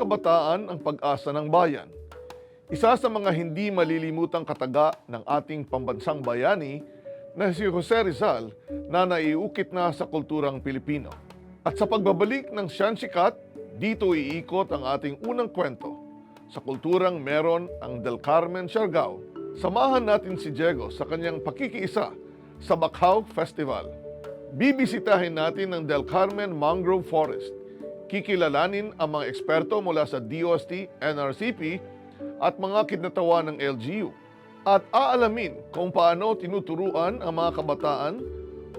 kabataan ang pag-asa ng bayan. Isa sa mga hindi malilimutang kataga ng ating pambansang bayani na si Jose Rizal na naiukit na sa kulturang Pilipino. At sa pagbabalik ng Siyan Sikat, dito iikot ang ating unang kwento. Sa kulturang meron ang Del Carmen Siargao. Samahan natin si Diego sa kanyang pakikiisa sa Bacau Festival. Bibisitahin natin ang Del Carmen Mangrove Forest. Kikilalanin ang mga eksperto mula sa DOST, NRCP at mga kinatawan ng LGU. At aalamin kung paano tinuturuan ang mga kabataan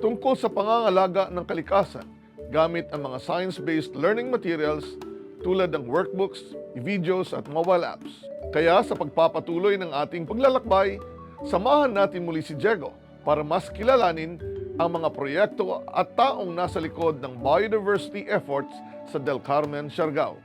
tungkol sa pangangalaga ng kalikasan gamit ang mga science-based learning materials tulad ng workbooks, videos at mobile apps. Kaya sa pagpapatuloy ng ating paglalakbay, samahan natin muli si Diego para mas kilalanin ang mga proyekto at taong nasa likod ng biodiversity efforts sa Del Carmen, Siargao.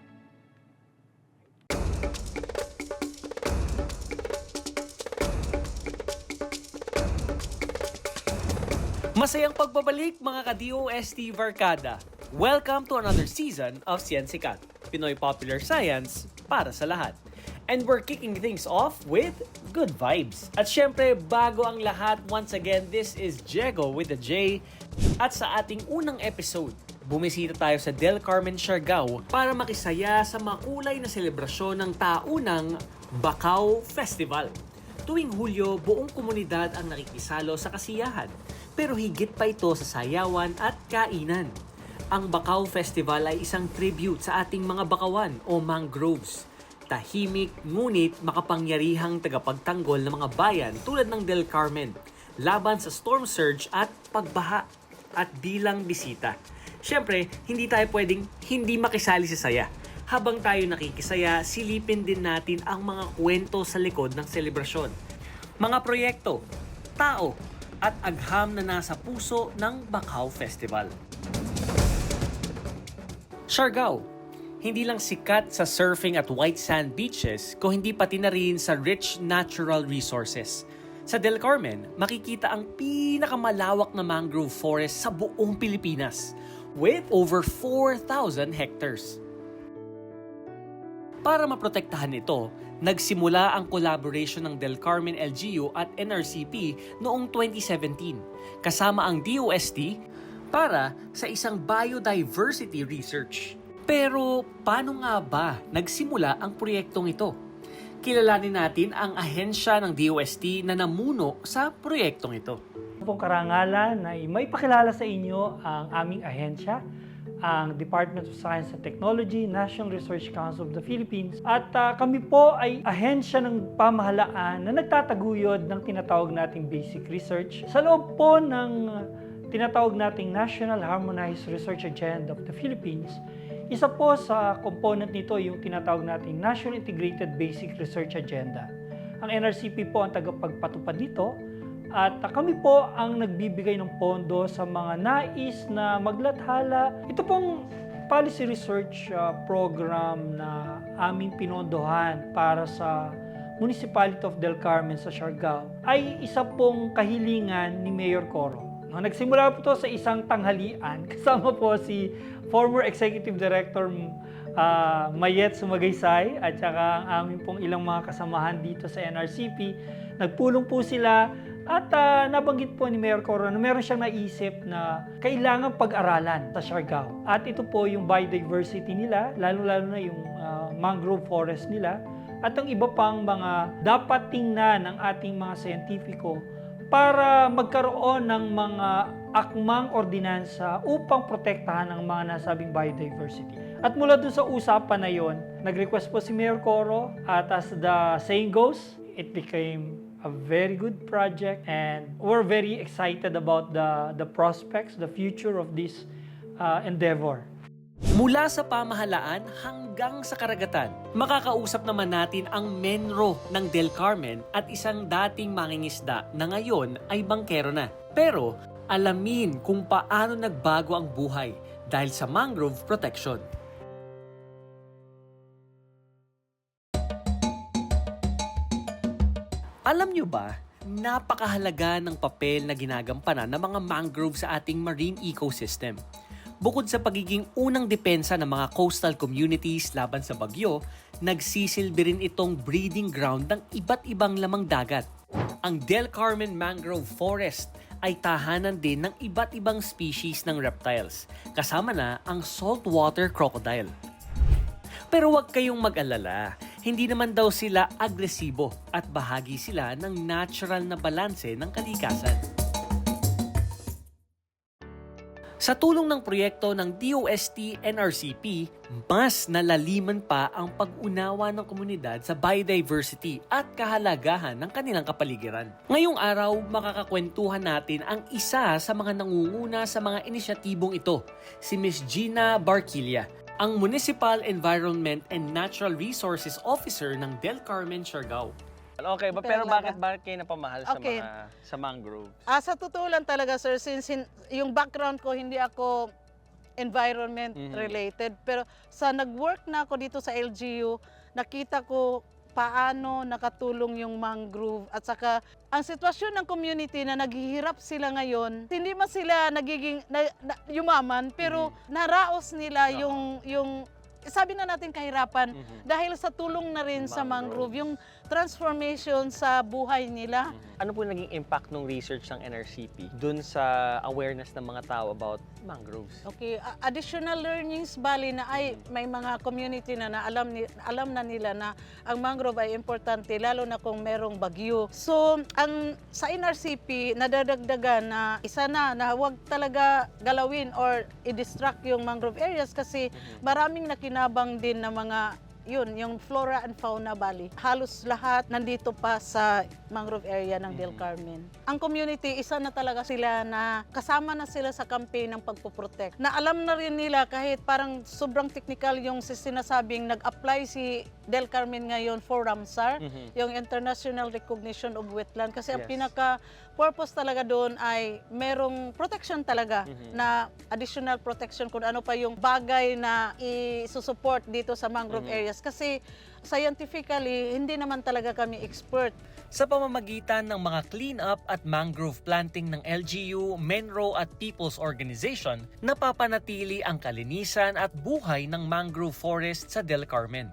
Masayang pagbabalik mga ka-DOST Barkada. Welcome to another season of Siyensikat, Pinoy Popular Science para sa lahat. And we're kicking things off with good vibes. At syempre, bago ang lahat, once again, this is Diego with the J. At sa ating unang episode, bumisita tayo sa Del Carmen, Siargao para makisaya sa makulay na selebrasyon ng taunang Bacau Festival. Tuwing Hulyo, buong komunidad ang nakikisalo sa kasiyahan. Pero higit pa ito sa sayawan at kainan. Ang Bacau Festival ay isang tribute sa ating mga bakawan o mangroves. Tahimik ngunit makapangyarihang tagapagtanggol ng mga bayan tulad ng Del Carmen, laban sa storm surge at pagbaha at bilang bisita. Siyempre, hindi tayo pwedeng hindi makisali sa saya. Habang tayo nakikisaya, silipin din natin ang mga kwento sa likod ng selebrasyon. Mga proyekto, tao, at agham na nasa puso ng Bacau Festival. Siargao, hindi lang sikat sa surfing at white sand beaches, kung hindi pati na rin sa rich natural resources. Sa Del Carmen, makikita ang pinakamalawak na mangrove forest sa buong Pilipinas with over 4,000 hectares. Para maprotektahan ito, nagsimula ang collaboration ng Del Carmen LGU at NRCP noong 2017 kasama ang DOST para sa isang biodiversity research. Pero paano nga ba nagsimula ang proyektong ito? Kilalanin natin ang ahensya ng DOST na namuno sa proyektong ito. pong karangalan na may pakilala sa inyo ang aming ahensya, ang Department of Science and Technology, National Research Council of the Philippines. At ah, kami po ay ahensya ng pamahalaan na nagtataguyod ng tinatawag nating basic research sa loob po ng tinatawag nating National Harmonized Research Agenda of the Philippines. Isa po sa component nito yung tinatawag nating National Integrated Basic Research Agenda. Ang NRCP po ang tagapagpatupad nito at kami po ang nagbibigay ng pondo sa mga nais na maglathala. Ito pong policy research uh, program na aming pinondohan para sa Municipality of Del Carmen sa Siargao ay isa pong kahilingan ni Mayor Coro. No, nagsimula po ito sa isang tanghalian kasama po si former Executive Director uh, Mayet Sumagaysay at saka ang aming pong ilang mga kasamahan dito sa NRCP. Nagpulong po sila at ah, nabanggit po ni Mayor Coro na meron siyang naisip na kailangan pag-aralan sa Siargao. At ito po yung biodiversity nila, lalo-lalo na yung ah, mangrove forest nila. At ang iba pang mga dapat tingnan ng ating mga siyentipiko para magkaroon ng mga akmang ordinansa upang protektahan ang mga nasabing biodiversity. At mula dun sa usapan na yon, nag-request po si Mayor Coro at as the saying goes, it became a very good project and we're very excited about the the prospects, the future of this uh, endeavor. Mula sa pamahalaan hanggang sa karagatan, makakausap naman natin ang menro ng Del Carmen at isang dating mangingisda na ngayon ay bangkero na. Pero alamin kung paano nagbago ang buhay dahil sa mangrove protection. Alam nyo ba, napakahalaga ng papel na ginagampanan ng mga mangrove sa ating marine ecosystem. Bukod sa pagiging unang depensa ng mga coastal communities laban sa bagyo, nagsisilbi rin itong breeding ground ng iba't ibang lamang dagat. Ang Del Carmen Mangrove Forest ay tahanan din ng iba't ibang species ng reptiles, kasama na ang saltwater crocodile. Pero huwag kayong mag-alala, hindi naman daw sila agresibo at bahagi sila ng natural na balanse ng kalikasan. Sa tulong ng proyekto ng DOST NRCP, mas nalaliman pa ang pag-unawa ng komunidad sa biodiversity at kahalagahan ng kanilang kapaligiran. Ngayong araw, makakakwentuhan natin ang isa sa mga nangunguna sa mga inisyatibong ito, si Miss Gina Barquilla, ang Municipal Environment and Natural Resources Officer ng Del Carmen, Siargao. Okay, ba, pero Talaga. bakit bakit kayo napamahal sa Okay. mga sa mangroves? Ah, sa totoo lang talaga, sir, since hin- yung background ko, hindi ako environment Mhm. related. Pero sa nag-work na ako dito sa LGU, nakita ko paano nakatulong yung mangrove at saka ang sitwasyon ng community na naghihirap sila ngayon hindi man sila nagiging na, na- yumaman pero naraos nila Oo. yung yung sabi na natin kahirapan Mhm. dahil sa tulong na rin sa Mangrove. mangrove yung transformation sa buhay nila Ano po naging impact ng research ng NRCP dun sa awareness ng mga tao about mangroves? Okay, a- additional learnings bali na ay may mga community na, na alam ni, alam na nila na ang mangrove ay importante lalo na kung merong bagyo. So, ang sa NRCP nadadagdagan na isa na na huwag talaga galawin or i-distract yung mangrove areas kasi maraming nakinabang din na mga yun, yung flora and fauna bali. Halos lahat nandito pa sa mangrove area ng Del. Carmen. Ang community, isa na talaga sila na kasama na sila sa campaign ng pagpoprotect. Na alam na rin nila kahit parang sobrang technical yung si- sinasabing nag-apply si Del Carmen ngayon for Ramsar, Mhm. yung International Recognition of Wetland. Kasi ang Yes. pinaka purpose talaga doon ay merong protection talaga Mhm. na additional protection kung ano pa yung bagay na i-support dito sa mangrove Mhm. areas kasi scientifically hindi naman talaga kami expert sa pamamagitan ng mga clean-up at mangrove planting ng LGU, Menro at People's Organization, napapanatili ang kalinisan at buhay ng mangrove forest sa Del Carmen.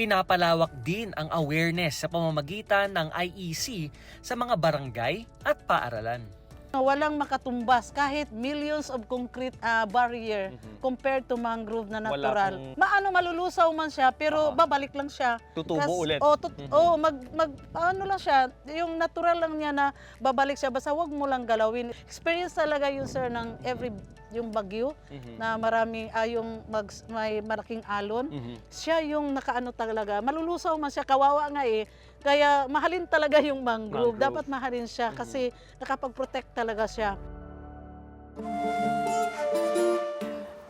Pinapalawak din ang awareness sa pamamagitan ng IEC sa mga barangay at paaralan. walang makatumbas kahit millions of concrete ah, barrier Mhm. compared to mangrove na natural. pong- Maano malulusaw man siya pero Oo. babalik lang siya. Tutubo Kas- ulit. Oh, tut- Mhm. oh, mag mag ano lang siya, yung natural lang niya na babalik siya basta wag mo lang galawin. Experience talaga yun sir ng every yung bagyo Mhm. na marami ah, yung mag, may malaking alon. Mhm. Siya yung nakaano talaga. Malulusaw man siya kawawa nga eh. Kaya mahalin talaga yung mangrove. Mangrove. Dapat mahalin siya Mhm. kasi nakapag-protect talaga siya.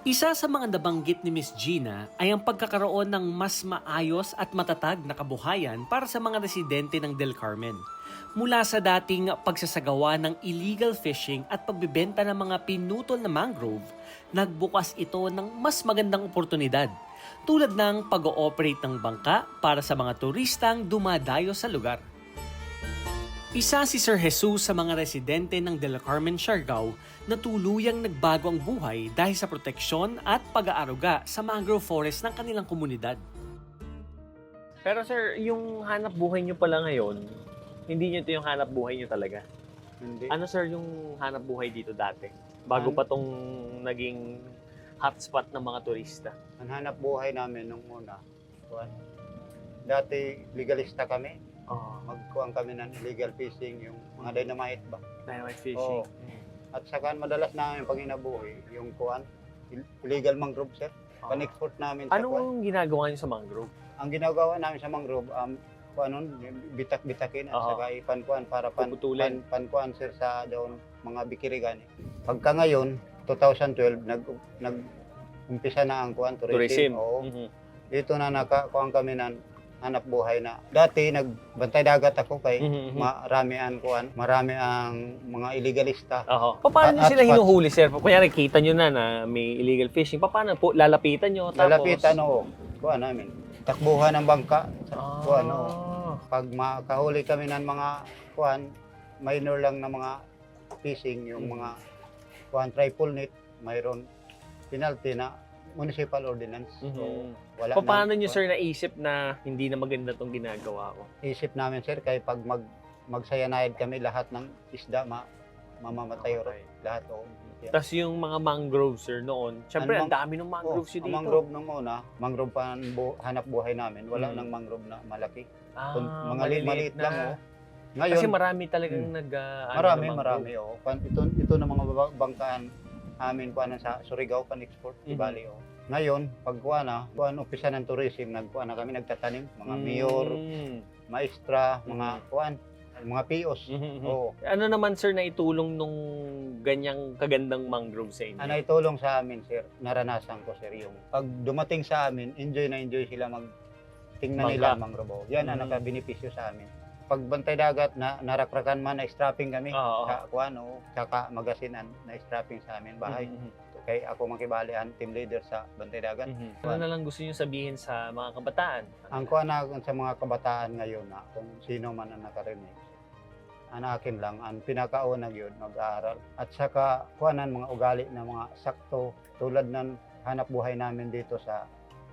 Isa sa mga nabanggit ni Miss Gina ay ang pagkakaroon ng mas maayos at matatag na kabuhayan para sa mga residente ng Del Carmen. Mula sa dating pagsasagawa ng illegal fishing at pagbebenta ng mga pinutol na mangrove, nagbukas ito ng mas magandang oportunidad tulad ng pag-ooperate ng bangka para sa mga turistang dumadayo sa lugar. Isa si Sir Jesus sa mga residente ng Del Carmen, Siargao na tuluyang nagbago ang buhay dahil sa proteksyon at pag-aaruga sa mangrove forest ng kanilang komunidad. Pero sir, yung hanap buhay nyo pala ngayon, hindi nyo ito yung hanap buhay nyo talaga. Hindi. Ano sir yung hanap buhay dito dati? Bago Ano? pa tong naging hotspot ng mga turista. Ang hanap buhay namin nung una, kuwan, dati legalista kami. Oh, Magkuhan kami ng illegal fishing, yung mga dynamite ba. dynamite fishing. Oo. At saka madalas namin pag inabuhi, yung kuhan, illegal mangrove sir. Oh. Pan-export namin sa kuwan. Anong ginagawa nyo sa mangrove? Ang ginagawa namin sa mangrove, um, yung bitak-bitakin at Oo. saka ipankuhan para pan, Puputulin. pan, pankuhan sir sa doon mga bikirigan. Pagka ngayon, 2012, nag, nag umpisa na ang kuhan, tourism. Tourism. Oo. Mhm. dito na nakakuha kami ng hanap buhay na. Dati nagbantay dagat ako kay Mhm, mhm. marami ang kuan, marami ang mga illegalista. Oo. Paano nyo At- sila at- hinuhuli, sir? Kunyari, kita nyo na na may illegal fishing. Paano po? Lalapitan nyo? Tapos... Lalapitan o kuan namin. Takbuhan ng bangka. Ah. Kuan o. Pag makahuli kami ng mga kuan, minor lang na mga fishing, yung mga kuan triple net, mayroon penalty na municipal ordinance. So, Mhm. wala Pa- Paano na- nyo, sir, naisip na hindi na maganda tong ginagawa ko? Isip namin, sir, kay pag mag magsayanayad kami lahat ng isda ma mamamatay o Okay. lahat o. Yeah. Tapos yung mga mangroves, sir, noon, syempre, Ang ang dami ng mangroves Oh, yun ang dito. mangrove nung una, mangrove pa ang bu- hanap buhay namin. Wala Mm. nang mangrove na malaki. Ah, Kung mga li- maliit lang oh. Ngayon, Kasi marami talagang Hmm. nag... ano, marami, mangrove. marami oh. Pan- Ito ito na mga bangkaan amin kuha na sa Surigao pan export Mhm. Ibali oh. Ngayon, pag kuha na, kuha na umpisa ng tourism, nagkuha na kami nagtatanim, mga mayor, Mm. maestra, mga Mhm. kuan, mga POs. Mhm. Oo. Ano naman, sir, na itulong nung ganyang kagandang mangrove sa inyo? Ano itulong sa amin, sir? Naranasan ko, sir, yung pag dumating sa amin, enjoy na enjoy sila mag tingnan nila ang mangrove. Yan ang Mm. nakabenepisyo sa amin. Pag bantay dagat, na narakrakan man, na strapping kami. Oo. Sa kuan, o, saka magasinan, na strapping sa amin bahay. Mhm. Kaya ako makibalian, team leader sa bantay dagat. Mhm. Ano na lang gusto nyo sabihin sa mga kabataan? Ang kuha na sa mga kabataan ngayon na kung sino man ang nakarinig, ang akin lang, ang pinakaunang yun, mag-aaral. At saka kuhanan mga ugali na mga sakto tulad ng hanap buhay namin dito sa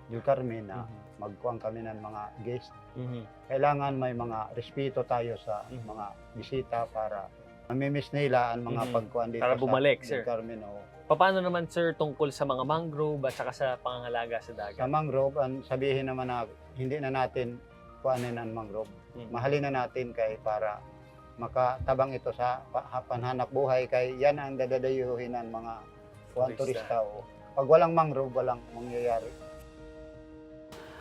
Del Carmen na magkuhan kami ng mga guest. Mhm. Kailangan may mga respeto tayo sa Mhm. mga bisita para mamimiss nila ang mga Mhm. pagkuhan dito Para bumalik, sa. Del Carmen. o. Paano naman, sir, tungkol sa mga mangrove at saka sa pangangalaga sa dagat? Sa mangrove, ang sabihin naman na hindi na natin kuhanin ang mangrove. Mhm. mahalin na natin kay para makatabang ito sa pa- panhanap buhay kay yan ang dadadayuhin ng mga kuwan Turista. O. Pag walang mangrove, walang mangyayari.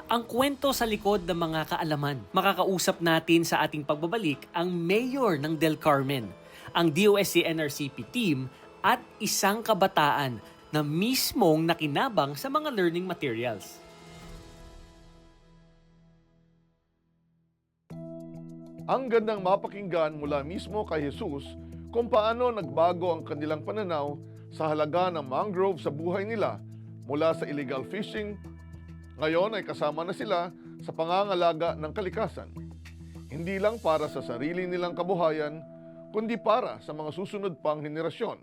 Ang kwento sa likod ng mga kaalaman. Makakausap natin sa ating pagbabalik ang mayor ng Del Carmen, ang DOST NRCP team at isang kabataan na mismong nakinabang sa mga learning materials. Ang gandang mapakinggan mula mismo kay Jesus kung paano nagbago ang kanilang pananaw sa halaga ng mangrove sa buhay nila mula sa illegal fishing. Ngayon ay kasama na sila sa pangangalaga ng kalikasan. Hindi lang para sa sarili nilang kabuhayan, kundi para sa mga susunod pang henerasyon.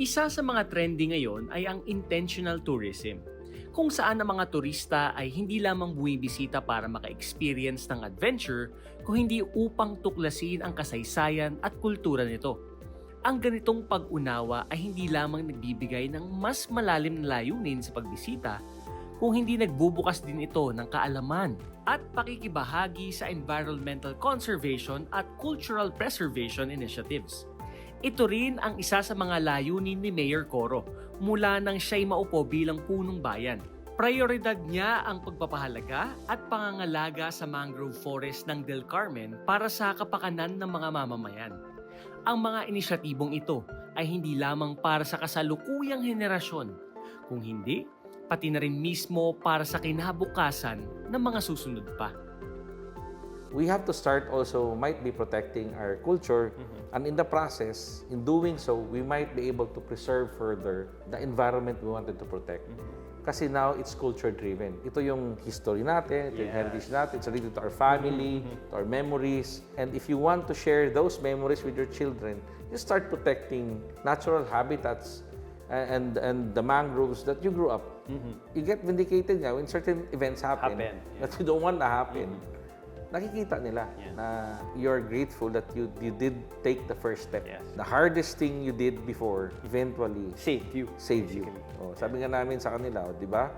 Isa sa mga trendy ngayon ay ang intentional tourism, kung saan ang mga turista ay hindi lamang buwibisita para maka-experience ng adventure, kung hindi upang tuklasin ang kasaysayan at kultura nito. Ang ganitong pag-unawa ay hindi lamang nagbibigay ng mas malalim na layunin sa pagbisita, kung hindi nagbubukas din ito ng kaalaman at pakikibahagi sa environmental conservation at cultural preservation initiatives. Ito rin ang isa sa mga layunin ni Mayor Coro mula nang siya'y maupo bilang punong bayan. Prioridad niya ang pagpapahalaga at pangangalaga sa mangrove forest ng Del Carmen para sa kapakanan ng mga mamamayan. Ang mga inisyatibong ito ay hindi lamang para sa kasalukuyang henerasyon, kung hindi, pati na rin mismo para sa kinabukasan ng mga susunod pa. we have to start also might be protecting our culture and in the process in doing so we might be able to preserve further the environment we wanted to protect. Kasi now it's culture driven ito yung history natin ito yung heritage natin. It's related to our family to our memories. And if you want to share those memories with your children you start protecting natural habitats and and the mangroves that you grew up. You get vindicated nga when certain events happen, Happen, that you don't want to happen nakikita nila Yeah. na you're grateful that you you did take the first step. Yes. The hardest thing you did before eventually Save you. saved you. Oh, sabi nga namin sa kanila, oh, 'di ba?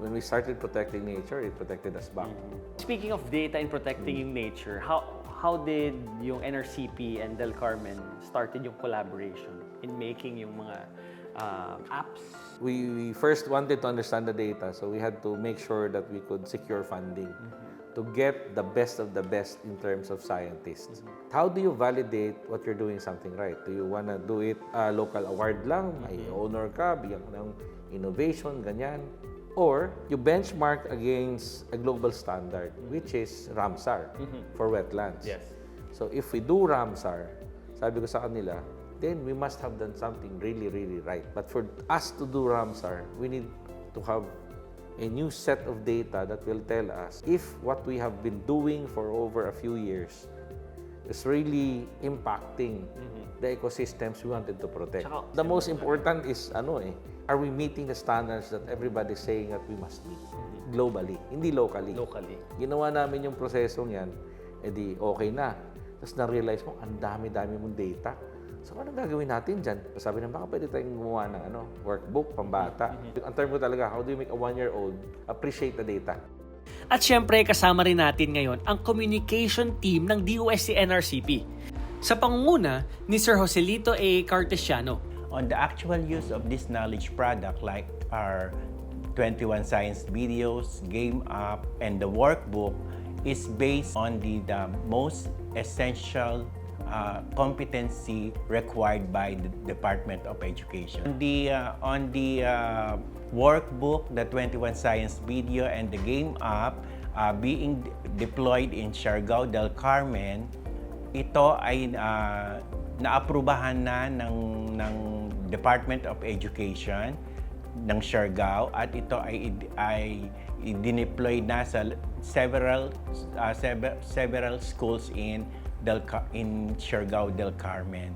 When we started protecting nature, it protected us back. Speaking of data and protecting yung nature, how how did yung NRCP and Del Carmen started yung collaboration in making yung mga uh, apps? We, we first wanted to understand the data, so we had to make sure that we could secure funding to get the best of the best in terms of scientists. How do you validate what you're doing something right? Do you wanna do it uh, local award lang? May honor ka, bigyan ka ng innovation, ganyan? Or you benchmark against a global standard, which is Ramsar for wetlands. Yes. So if we do Ramsar, sabi ko sa kanila, then we must have done something really, really right. But for us to do Ramsar, we need to have a new set of data that will tell us if what we have been doing for over a few years is really impacting the ecosystems we wanted to protect. Tsaka- the most important is ano eh, are we meeting the standards that everybody is saying that we must meet globally, hindi locally. Locally. Ginawa namin yung prosesong yan, edi okay na. Tapos na-realize mo, ang dami-dami mong data. So, anong gagawin natin dyan? Sabi na, baka pwede tayong gumawa ng ano, workbook, pambata. Ang term ko talaga, how do you make a one-year-old appreciate the data? At syempre, kasama rin natin ngayon ang communication team ng DOST NRCP. Sa pangunguna ni Sir Joselito A. Cartesiano. on the actual use of this knowledge product like our 21 science videos, game app, and the workbook is based on the, the most essential uh, competency required by the Department of Education. On the, uh, on the uh, workbook, the 21 science video, and the game app uh, being deployed in Siargao del Carmen, ito ay ah, naaprubahan na ng, ng Department of Education ng Siargao at ito ay, ay dineploy na sa several sever- several schools in del Ca- in Siargao del Carmen.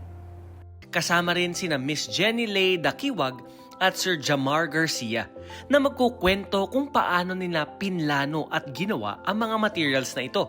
Kasama rin sina Miss Jenny Lay Dakiwag at Sir Jamar Garcia na magkukwento kung paano nila pinlano at ginawa ang mga materials na ito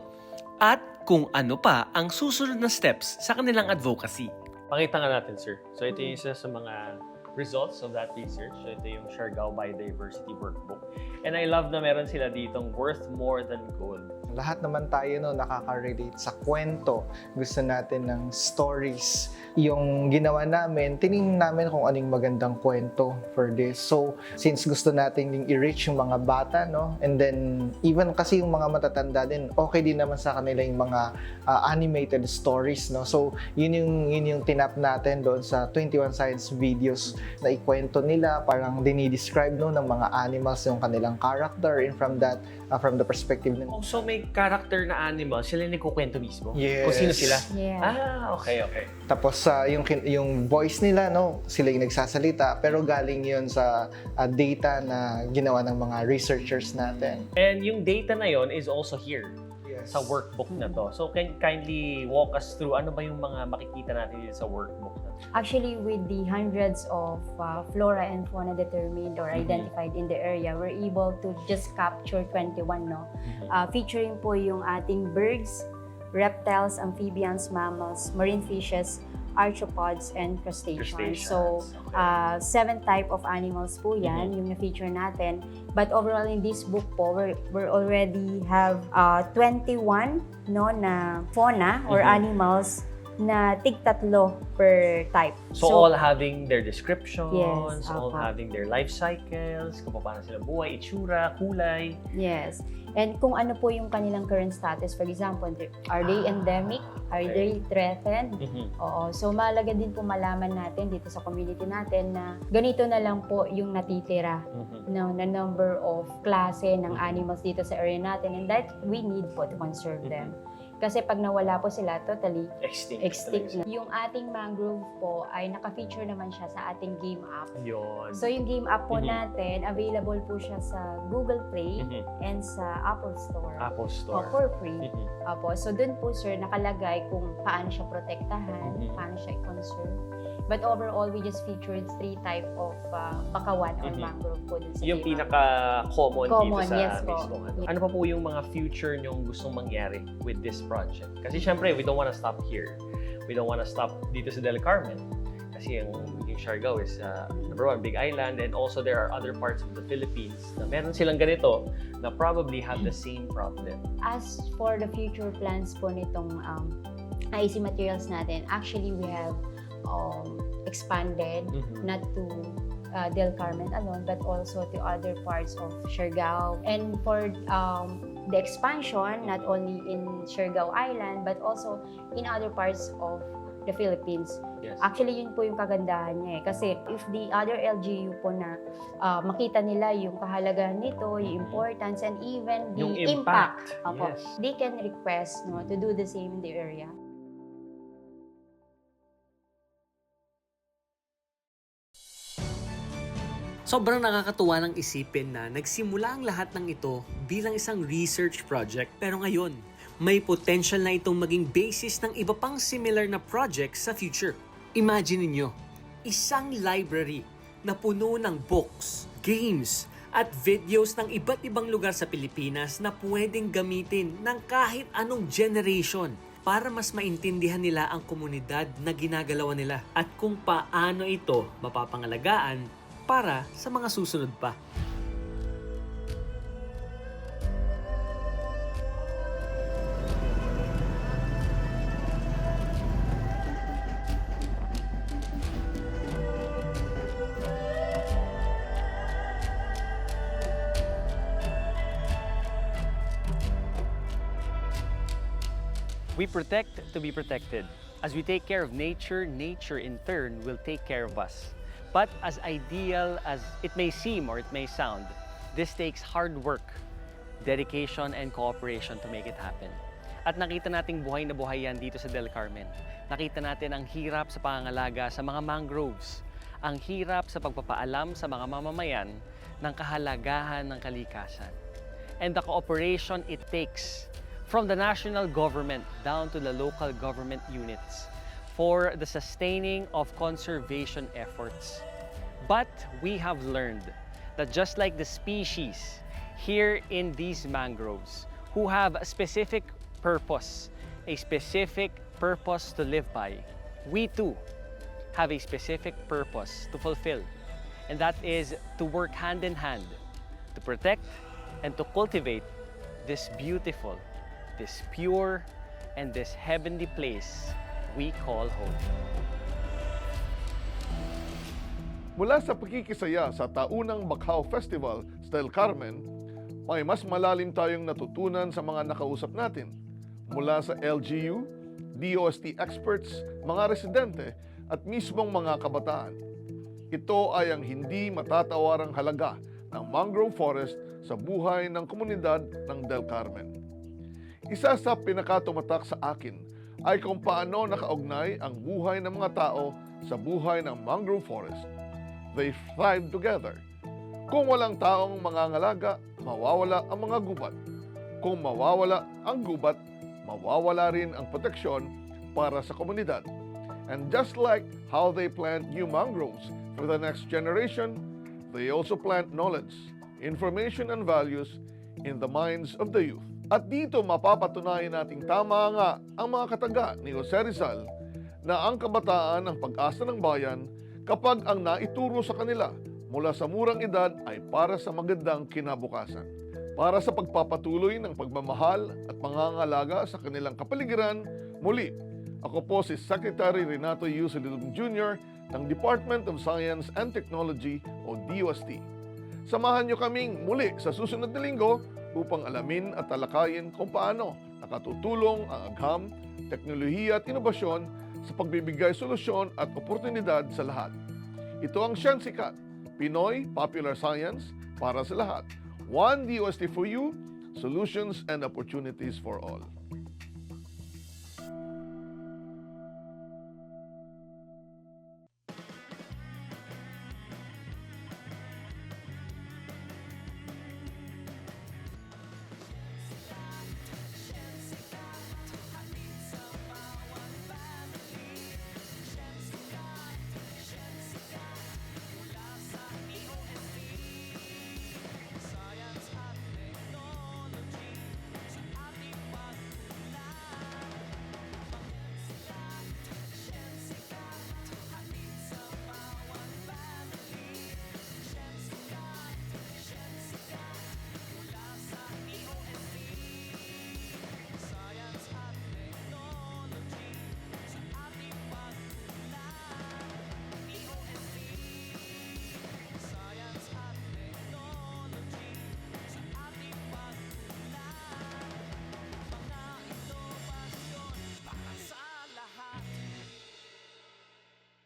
at kung ano pa ang susunod na steps sa kanilang advocacy. Pakita nga natin, sir. So, ito yung isa sa mga results of that research. So, ito yung Siargao Biodiversity Workbook. And I love na meron sila ditong worth more than gold. Lahat naman tayo no, nakaka-relate sa kwento. Gusto natin ng stories. Yung ginawa namin, tinignan namin kung anong magandang kwento for this. So, since gusto natin yung i-reach yung mga bata, no? And then, even kasi yung mga matatanda din, okay din naman sa kanila yung mga uh, animated stories, no? So, yun yung, yun yung tinap natin doon sa 21 Science videos na ikwento nila, parang dinidescribe no, ng mga animals yung kanilang character and from that, uh, from the perspective ng Oh, so may character na animal, sila yung nagkukwento mismo? Yes. Kung sino sila? Yeah. Ah, okay, okay. Tapos sa yung kin- yung voice nila no, sila yung nagsasalita pero galing 'yon sa uh, data na ginawa ng mga researchers natin. And yung data na yon is also here Yes. sa workbook na to. So, can kindly walk us through ano ba yung mga makikita natin dito sa workbook na to? Actually, with the hundreds of uh, flora and fauna determined or Mhm. identified in the area, we're able to just capture 21, no? Uh, featuring po yung ating birds, reptiles, amphibians, mammals, marine fishes, arthropods, and crustaceans. Crustaceans, So, okay. uh, seven type of animals po yan, Mhm. yung na-feature natin. But overall in this book po, we're, we're already have uh, 21 no, na fauna or Mhm. animals na tigtatlo per type. So, all having their descriptions, Yes, all apa. having their life cycles, kung paano sila buhay, itsura, kulay. Yes. And kung ano po yung kanilang current status, for example, are they endemic? Are okay. they threatened? Mhm. Oo. So, malaga din po malaman natin dito sa community natin na ganito na lang po yung natitira Mhm. no, na number of klase ng animals dito sa area natin and that we need po to conserve them. Kasi pag nawala po sila, totally Extinct. extinct na. Yung ating mangrove po ay naka-feature naman siya sa ating game app. Yun. So yung game app po Mhm. natin, available po siya sa Google Play Mhm. and sa Apple Store. Apple O, Store. for free. Mhm. Apo, so dun po sir nakalagay kung paano siya protektahan, Mhm. paano siya i-conserve. But overall, we just featured three type of uh, bakawan or Mhm. mangrove po dun sa Yung pinaka-common dito sa yes mismo. Ano. Ano pa po yung mga future nyong gustong mangyari with this project? Kasi syempre, we don't wanna stop here. We don't wanna stop dito sa Del Carmen. Kasi yung, yung Siargao is, uh, number one, big island. And also, there are other parts of the Philippines na meron silang ganito na probably have the same problem. As for the future plans po nitong um, IC materials natin, actually we have um, expanded Mhm. not to uh, Del Carmen alone, but also to other parts of Siargao. And for um, the expansion, not only in Siargao Island, but also in other parts of the Philippines. Yes. Actually, yun po yung kagandahan niya eh. Kasi if the other LGU po na uh, makita nila yung kahalagahan nito, yung Mhm. importance, and even the Yung impact, impact. opo, Yes. they can request no, to do the same in the area. Sobrang nakakatuwa ng isipin na nagsimula ang lahat ng ito bilang isang research project pero ngayon, may potential na itong maging basis ng iba pang similar na projects sa future. Imagine ninyo, isang library na puno ng books, games, at videos ng iba't ibang lugar sa Pilipinas na pwedeng gamitin ng kahit anong generation para mas maintindihan nila ang komunidad na ginagalawan nila at kung paano ito mapapangalagaan para sa mga susunod pa. We protect to be protected. As we take care of nature, nature in turn will take care of us. But as ideal as it may seem or it may sound, this takes hard work, dedication, and cooperation to make it happen. At nakita nating buhay na buhay yan dito sa Del Carmen. Nakita natin ang hirap sa pangangalaga sa mga mangroves, ang hirap sa pagpapaalam sa mga mamamayan ng kahalagahan ng kalikasan. And the cooperation it takes from the national government down to the local government units for the sustaining of conservation efforts. But we have learned that just like the species here in these mangroves who have a specific purpose, a specific purpose to live by, we too have a specific purpose to fulfill. And that is to work hand in hand to protect and to cultivate this beautiful, this pure, and this heavenly place we call home. Mula sa pagkikisaya sa taunang Bacaw Festival sa Del Carmen, may mas malalim tayong natutunan sa mga nakausap natin. Mula sa LGU, DOST experts, mga residente, at mismong mga kabataan. Ito ay ang hindi matatawarang halaga ng mangrove forest sa buhay ng komunidad ng Del Carmen. Isa sa pinakatumatak sa akin ay kung paano nakaugnay ang buhay ng mga tao sa buhay ng mangrove forest. They thrive together. Kung walang taong mangangalaga, mawawala ang mga gubat. Kung mawawala ang gubat, mawawala rin ang proteksyon para sa komunidad. And just like how they plant new mangroves for the next generation, they also plant knowledge, information, and values in the minds of the youth. At dito mapapatunayan nating tama nga ang mga kataga ni Jose Rizal na ang kabataan ng pag-asa ng bayan kapag ang naituro sa kanila mula sa murang edad ay para sa magandang kinabukasan. Para sa pagpapatuloy ng pagmamahal at pangangalaga sa kanilang kapaligiran, muli, ako po si Secretary Renato U. Salilum Jr. ng Department of Science and Technology o DOST. Samahan niyo kaming muli sa susunod na linggo upang alamin at talakayin kung paano nakatutulong ang agham, teknolohiya at inobasyon sa pagbibigay solusyon at oportunidad sa lahat. Ito ang Sciensicat, Pinoy Popular Science para sa lahat. One DOST for you, solutions and opportunities for all.